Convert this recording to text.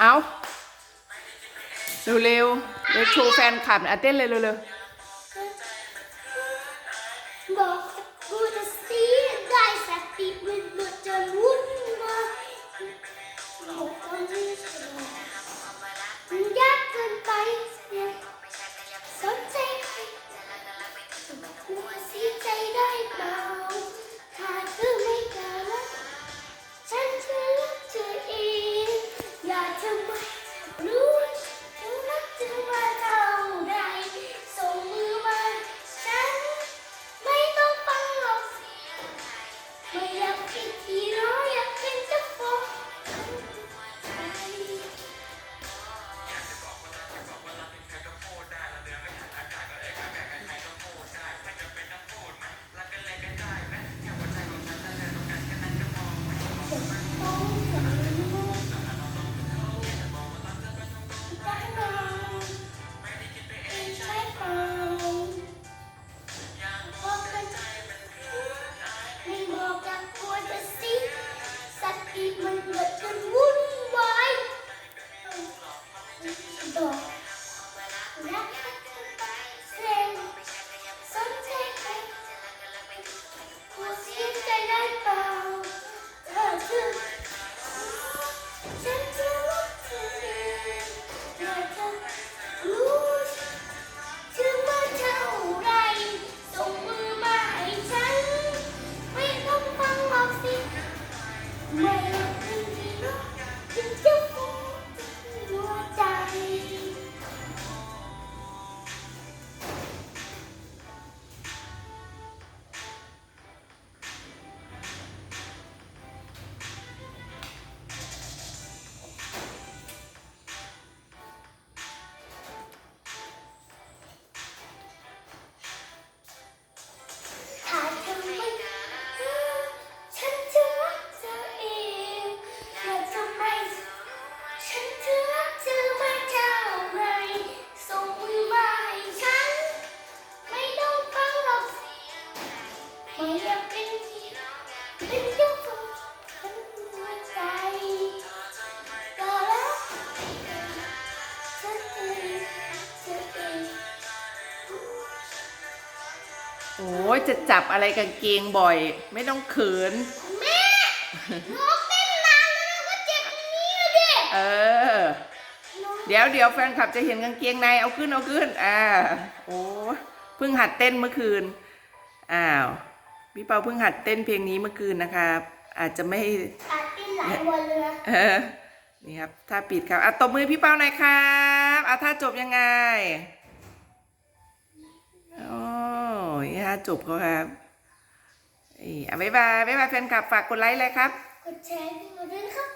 เอาเร็วๆเดี๋ยวโชว์แฟนคลับอะเต้นเลยเร็ว ติมันเกิดจนวุ่นวายบอกรักเซนสนใจใครกลัวเสียใจได้เปล่าเธอเธอฉันจะรักเธอเองอยากจะรู้ถึงว่าเท่าไรส่งมือมาให้ฉัน ไม่ต้องฟังหรอกสิไม่ อ้ยจะจับอะไรกางเกงบ่อย ไม่ต้องเขิน แม่น้องเต้นนานแล้วนะก็เจ็บอย่างนี้เลยดิเออ เดี๋ยวเดี๋ยวแฟนคลับจะเห็นกางเกงในเอาขึ้นเอาขึ้น อ่า โอ้เพิ่งหัดเต้นเมื่อคืน อ้าว พี่เปาเพิ่งหัดเต้นเพลงนี้เมื่อคืนนะครับอาจจะไม่อาเต้นหลายวันเลยนะเออนี่ครับ ถ้าปิดครับอะตบมือพี่เปาหน่อยครับอะถ้าจบยังไง ยถ้าจบเขาครับอะบ๊ายบายบ๊ายบายแฟนคลับฝากกดไลค์เลยครับ กดแชร์ให้พี่มาด้วยนะครับ